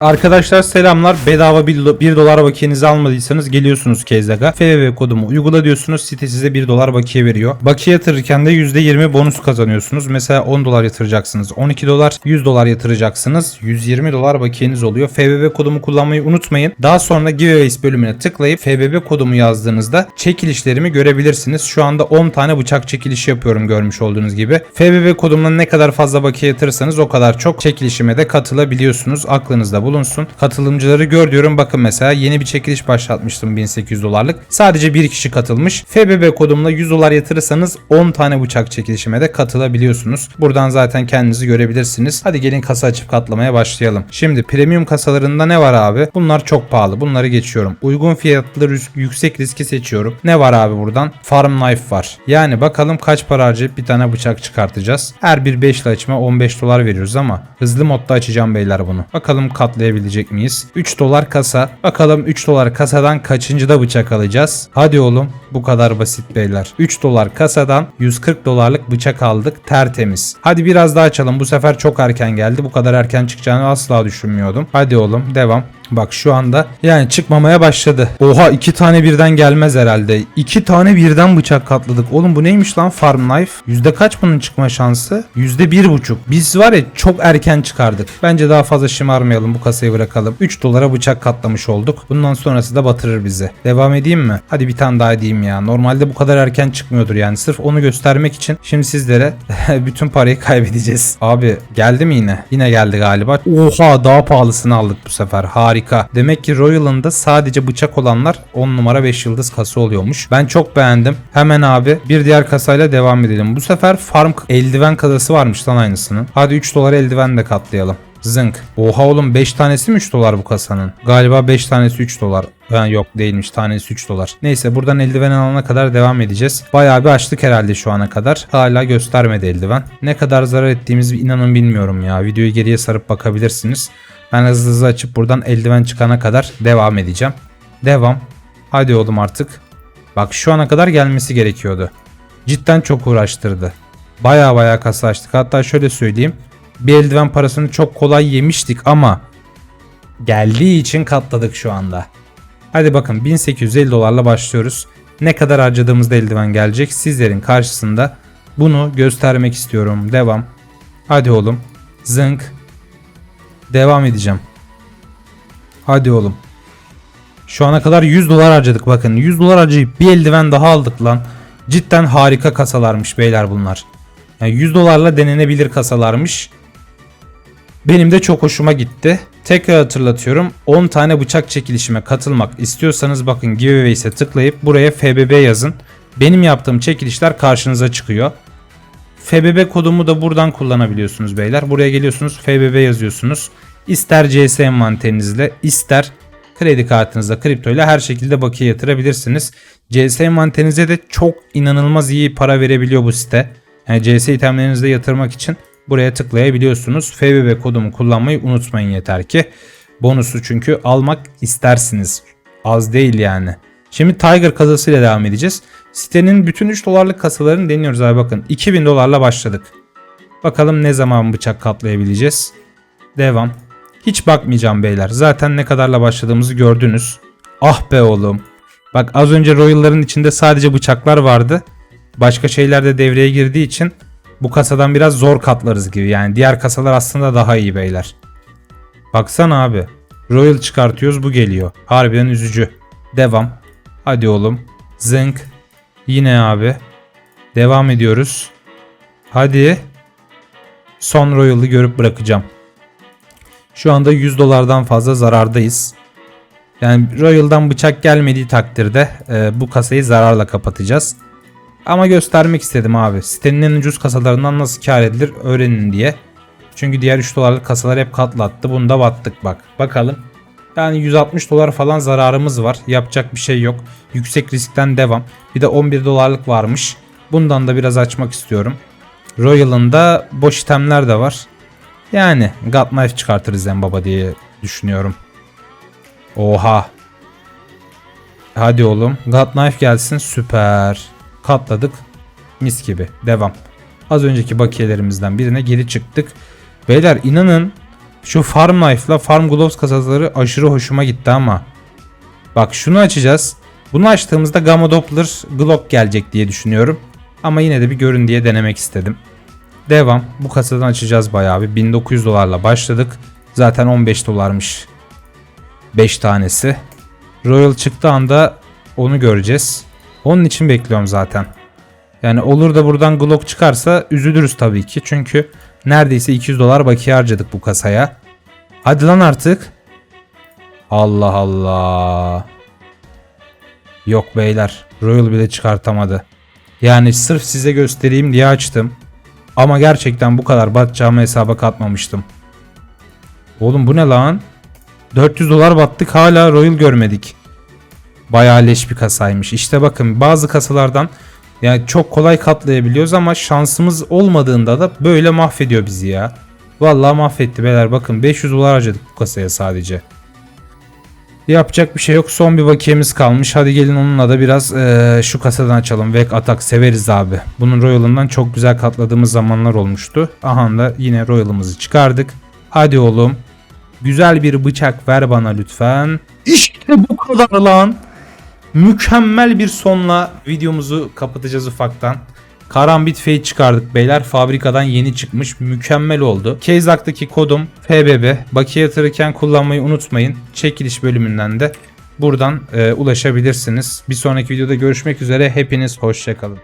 Arkadaşlar selamlar. Bedava 1 dolar bakiyenizi almadıysanız geliyorsunuz Kezdaga. FBB kodumu uygula diyorsunuz. Site size 1 dolar bakiye veriyor. Bakiye yatırırken de %20 bonus kazanıyorsunuz. Mesela 10 dolar yatıracaksınız. 12 dolar, 100 dolar yatıracaksınız. 120 dolar bakiyeniz oluyor. FBB kodumu kullanmayı unutmayın. Daha sonra giveaways bölümüne tıklayıp FBB kodumu yazdığınızda çekilişlerimi görebilirsiniz. Şu anda 10 tane bıçak çekilişi yapıyorum görmüş olduğunuz gibi. FBB kodumla ne kadar fazla bakiye yatırırsanız o kadar çok çekilişime de katılabiliyorsunuz. Aklınızda bulunsun. Katılımcıları gör diyorum. Bakın mesela yeni bir çekiliş başlatmıştım 1800 dolarlık. Sadece bir kişi katılmış. FBB kodumla 100 dolar yatırırsanız 10 tane bıçak çekilişime de katılabiliyorsunuz. Buradan zaten kendinizi görebilirsiniz. Hadi gelin kasa açıp katlamaya başlayalım. Şimdi premium kasalarında ne var abi? Bunlar çok pahalı. Bunları geçiyorum. Uygun fiyatlı yüksek riski seçiyorum. Ne var abi buradan? Farm knife var. Yani bakalım kaç para harcayıp bir tane bıçak çıkartacağız. Her bir 5 açma 15 dolar veriyoruz ama hızlı modda açacağım beyler bunu. Bakalım katlayabilecek miyiz? 3 dolar kasa. Bakalım 3 dolar kasadan kaçıncıda bıçak alacağız? Hadi oğlum bu kadar basit beyler. 3 dolar kasadan 140 dolarlık bıçak aldık tertemiz. Hadi biraz daha açalım. Bu sefer çok erken geldi. Bu kadar erken çıkacağını asla düşünmüyordum. Hadi oğlum devam. Bak şu anda yani çıkmamaya başladı. Oha iki tane birden gelmez herhalde. İki tane birden bıçak katladık. Oğlum bu neymiş lan farm knife? Yüzde kaç bunun çıkma şansı? Yüzde bir buçuk. Biz var ya çok erken çıkardık. Bence daha fazla şımarmayalım bu kasayı bırakalım. 3 dolara bıçak katlamış olduk. Bundan sonrası da batırır bizi. Devam edeyim mi? Hadi bir tane daha edeyim ya. Normalde bu kadar erken çıkmıyordur yani. Sırf onu göstermek için şimdi sizlere bütün parayı kaybedeceğiz. Abi geldi mi yine? Yine geldi galiba. Oha daha pahalısını aldık bu sefer. Harika. Demek ki Royal'ın da sadece bıçak olanlar 10 numara 5 yıldız kasa oluyormuş. Ben çok beğendim. Hemen abi bir diğer kasayla devam edelim. Bu sefer farm eldiven kasası varmış lan aynısının. Hadi 3 dolar eldiven de katlayalım. Zınk. Oha oğlum 5 tanesi mi 3 dolar bu kasanın? Galiba 5 tanesi 3 dolar. Ha, yok değilmiş tanesi 3 dolar. Neyse buradan eldiven alana kadar devam edeceğiz. Bayağı bir açtık herhalde şu ana kadar. Hala göstermedi eldiven. Ne kadar zarar ettiğimizi inanın bilmiyorum ya. Videoyu geriye sarıp bakabilirsiniz. Ben hızlı hızlı açıp buradan eldiven çıkana kadar devam edeceğim. Devam. Hadi oğlum artık. Bak şu ana kadar gelmesi gerekiyordu. Cidden çok uğraştırdı. Baya baya kasa. Hatta şöyle söyleyeyim. Bir eldiven parasını çok kolay yemiştik ama geldiği için katladık şu anda. Hadi bakın 1850 dolarla başlıyoruz. Ne kadar harcadığımızda eldiven gelecek sizlerin karşısında bunu göstermek istiyorum. Devam. Hadi oğlum. Zınk. Devam edeceğim. Hadi oğlum. Şu ana kadar 100 dolar harcadık bakın. 100 dolar harcayıp bir eldiven daha aldık lan. Cidden harika kasalarmış beyler bunlar. Yani 100 dolarla denenebilir kasalarmış. Benim de çok hoşuma gitti. Tekrar hatırlatıyorum. 10 tane bıçak çekilişime katılmak istiyorsanız bakın giveaways'e tıklayıp buraya FBB yazın. Benim yaptığım çekilişler karşınıza çıkıyor. FBB kodumu da buradan kullanabiliyorsunuz beyler. Buraya geliyorsunuz FBB yazıyorsunuz. İster CS envanterinizle ister kredi kartınızla kriptoyla her şekilde bakiye yatırabilirsiniz. CS envanterinize de çok inanılmaz iyi para verebiliyor bu site. Yani CS itemlerinizde yatırmak için buraya tıklayabiliyorsunuz. FBB kodumu kullanmayı unutmayın yeter ki. Bonusu çünkü almak istersiniz. Az değil yani. Şimdi Tiger kasasıyla devam edeceğiz. Sitenin bütün 3 dolarlık kasalarını deniyoruz abi bakın. 2000 dolarla başladık. Bakalım ne zaman bıçak katlayabileceğiz. Devam. Hiç bakmayacağım beyler. Zaten ne kadarla başladığımızı gördünüz. Ah be oğlum. Bak az önce Royal'ların içinde sadece bıçaklar vardı. Başka şeyler de devreye girdiği için bu kasadan biraz zor katlarız gibi. Yani diğer kasalar aslında daha iyi beyler. Baksana abi. Royal çıkartıyoruz bu geliyor. Harbiden üzücü. Devam. Hadi oğlum. Zınk. Yine abi. Devam ediyoruz. Hadi. Son Royal'ı görüp bırakacağım. Şu anda 100 dolardan fazla zarardayız. Yani Royal'dan bıçak gelmediği takdirde e, bu kasayı zararla kapatacağız. Ama göstermek istedim abi. Sitenin en ucuz kasalarından nasıl kar edilir öğrenin diye. Çünkü diğer 3 dolarlık kasalar hep katlattı. Bunda battık bak. Bakalım. Yani 160 dolar falan zararımız var. Yapacak bir şey yok. Yüksek riskten devam. Bir de 11 dolarlık varmış. Bundan da biraz açmak istiyorum. Royal'ın da boş itemler de var. Yani God Knife çıkartırız en baba diye düşünüyorum. Oha. Hadi oğlum. God Knife gelsin. Süper. Katladık. Mis gibi. Devam. Az önceki bakiyelerimizden birine geri çıktık. Beyler inanın Şu Farm Knife'la Farm Gloves kasaları aşırı hoşuma gitti ama. Bak şunu açacağız. Bunu açtığımızda Gamma Doppler Glock gelecek diye düşünüyorum. Ama yine de bir görün diye denemek istedim. Devam. Bu kasadan açacağız bayağı bir. 1900 dolarla başladık. Zaten 15 dolarmış. 5 tanesi. Royal çıktığı anda onu göreceğiz. Onun için bekliyorum zaten. Yani olur da buradan Glock çıkarsa üzülürüz tabii ki. Çünkü neredeyse 200 dolar bakiye harcadık bu kasaya. Hadi lan artık. Allah Allah. Yok beyler. Royal bile çıkartamadı. Yani sırf size göstereyim diye açtım. Ama gerçekten bu kadar batacağımı hesaba katmamıştım. Oğlum bu ne lan? 400 dolar battık hala Royal görmedik. Bayağı leş bir kasaymış. İşte bakın bazı kasalardan yani çok kolay katlayabiliyoruz ama şansımız olmadığında da böyle mahvediyor bizi ya. Vallahi mahvetti beyler bakın 500 dolar harcadık bu kasaya sadece. Yapacak bir şey yok. Son bir bakiyemiz kalmış. Hadi gelin onunla da biraz eee, şu kasadan açalım. Vek Atak severiz abi. Bunun Royal'ından çok güzel katladığımız zamanlar olmuştu. Aha da yine Royal'ımızı çıkardık. Hadi oğlum. Güzel bir bıçak ver bana lütfen. İşte bu kadar lan. Mükemmel bir sonla videomuzu kapatacağız ufaktan. Karambit Fade çıkardık beyler. Fabrikadan yeni çıkmış. Mükemmel oldu. Kezak'taki kodum FBB. Bakiye yatırırken kullanmayı unutmayın. Çekiliş bölümünden de buradan e, ulaşabilirsiniz. Bir sonraki videoda görüşmek üzere. Hepiniz hoşçakalın.